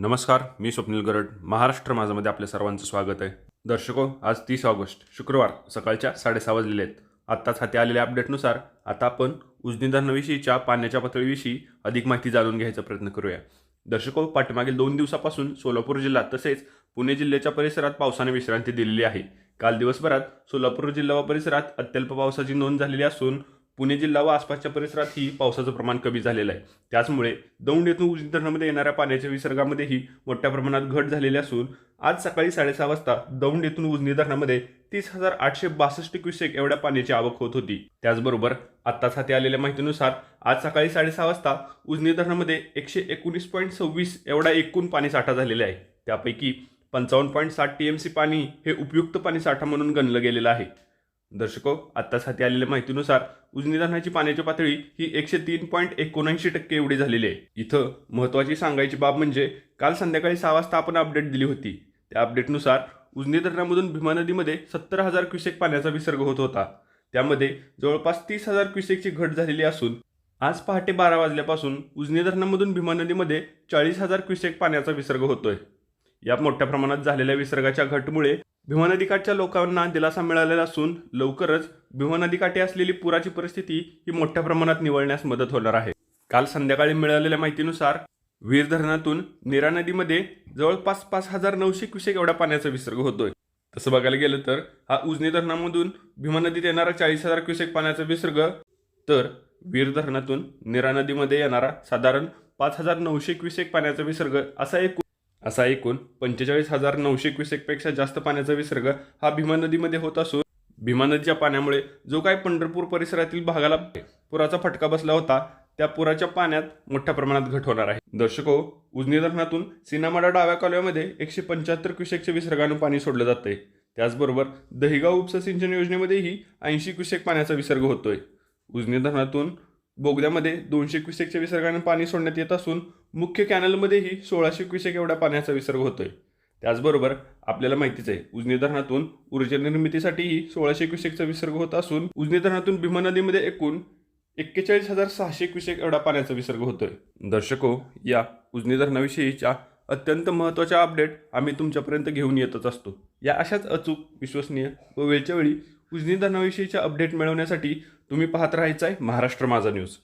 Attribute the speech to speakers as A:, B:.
A: नमस्कार मी स्वप्नील गरड. महाराष्ट्र माझामध्ये आपल्या सर्वांचं स्वागत आहे. दर्शको आज तीस ऑगस्ट शुक्रवार सकाळच्या साडेसहा वाजलेले आहेत. आत्ताच हाती आलेल्या अपडेटनुसार आता आपण उजनीधरणाविषयीच्या पाण्याच्या पातळीविषयी अधिक माहिती जाणून घ्यायचा प्रयत्न करूया. दर्शको पाठीमागील दोन दिवसापासून सोलापूर जिल्हा तसेच पुणे जिल्ह्याच्या परिसरात पावसाने विश्रांती दिलेली आहे. काल दिवसभरात सोलापूर जिल्हा व परिसरात अत्यल्प पावसाची नोंद झालेली असून पुणे जिल्हा व आसपासच्या परिसरातही पावसाचं प्रमाण कमी झालेलं आहे. त्याचमुळे दौंड येथून उजनी धरणामध्ये येणाऱ्या पाण्याच्या विसर्गामध्येही मोठ्या प्रमाणात घट झालेली असून आज सकाळी साडेसहा वाजता दौंड येथून उजनी धरणामध्ये तीस हजार आठशे बासष्ट क्युसेक एवढ्या पाण्याची आवक होत होती. त्याचबरोबर आत्ताच हाती आलेल्या माहितीनुसार आज सकाळी साडेसहा वाजता उजनी धरणामध्ये एकशे एकोणीस पॉईंट सव्वीस एवढा एकूण पाणी साठा झालेला आहे. त्यापैकी पंचावन्न पॉईंट साठ टी एम सी पाणी हे उपयुक्त पाणी साठा म्हणून गणलं गेलेलं आहे. दर्शको आत्ताच हाती आलेल्या माहितीनुसार उजनी धरणाची पाण्याची पातळी ही एकशे तीन पॉईंट एकोणऐंशी टक्के एवढी झालेली आहे. इथं महत्त्वाची सांगायची बाब म्हणजे काल संध्याकाळी सहा वाजता आपण अपडेट दिली होती. त्या अपडेटनुसार उजनी धरणामधून भीमा नदीमध्ये सत्तर हजार क्युसेक पाण्याचा विसर्ग होत होता. त्यामध्ये जवळपास तीस हजार क्युसेकची घट झालेली असून आज पहाटे बारा वाजल्यापासून उजनी धरणामधून भीमा नदीमध्ये चाळीस हजार क्युसेक पाण्याचा विसर्ग होतोय. या मोठ्या प्रमाणात झालेल्या विसर्गाच्या घटमुळे भीमा नदीकाठच्या लोकांना दिलासा मिळालेला असून लवकरच भीमा नदीकाठी असलेली पुराची परिस्थिती ही मोठ्या प्रमाणात निवळण्यास मदत होणार आहे. काल संध्याकाळी मिळालेल्या माहितीनुसार वीर धरणातून नीरा नदीमध्ये जवळपास पाच हजार नऊशे क्युसेक एवढा पाण्याचा विसर्ग होतोय. तसं बघायला गेलं तर हा उजनी धरणामधून भीमा नदीत येणारा चाळीस हजार क्युसेक पाण्याचा विसर्ग तर वीर धरणातून नीरा नदीमध्ये येणारा साधारण पाच हजार नऊशे क्युसेक पाण्याचा विसर्ग असा एक असा एकूण पंचेचाळीस हजार नऊशे क्युसेकपेक्षा जास्त पाण्याचा विसर्ग हा भीमा नदीमध्ये होत असून भीमा नदीच्या पाण्यामुळे जो काही पंढरपूर परिसरातील भागाला पुराचा फटका बसला होता त्या पुराच्या पाण्यात मोठ्या प्रमाणात घट होणार आहे. दर्शको उजनी धरणातून सिनामाडा डाव्या कालव्यामध्ये एकशे पंच्याहत्तर क्युसेकच्या विसर्गानं पाणी सोडलं जातंय. त्याचबरोबर दहिगाव उपसा सिंचन योजनेमध्येही ऐंशी क्युसेक पाण्याचा विसर्ग होतोय. उजनी धरणातून बोगद्यामध्ये दोनशे क्युसेकच्या विसर्गाने पाणी सोडण्यात येत असून मुख्य कॅनलमध्येही सोळाशे क्युसेक एवढा पाण्याचा विसर्ग होतोय. त्याचबरोबर आपल्याला माहितीच आहे उजनी धरणातून ऊर्जा निर्मितीसाठीही सोळाशे क्युसेकचा विसर्ग होत असून उजनी धरणातून भीमा नदीमध्ये एकूण एक्केचाळीस हजार सहाशे क्युसेक एवढा पाण्याचा विसर्ग होतोय. दर्शको या उजनी धरणाविषयीच्या अत्यंत महत्त्वाच्या अपडेट आम्ही तुमच्यापर्यंत घेऊन येतच असतो. या अशाच अचूक विश्वसनीय व वेळच्या वेळी उजनी धरणाविषयीच्या अपडेट मिळवण्यासाठी तुम्ही पाहत राहायचं आहे महाराष्ट्र माझा न्यूज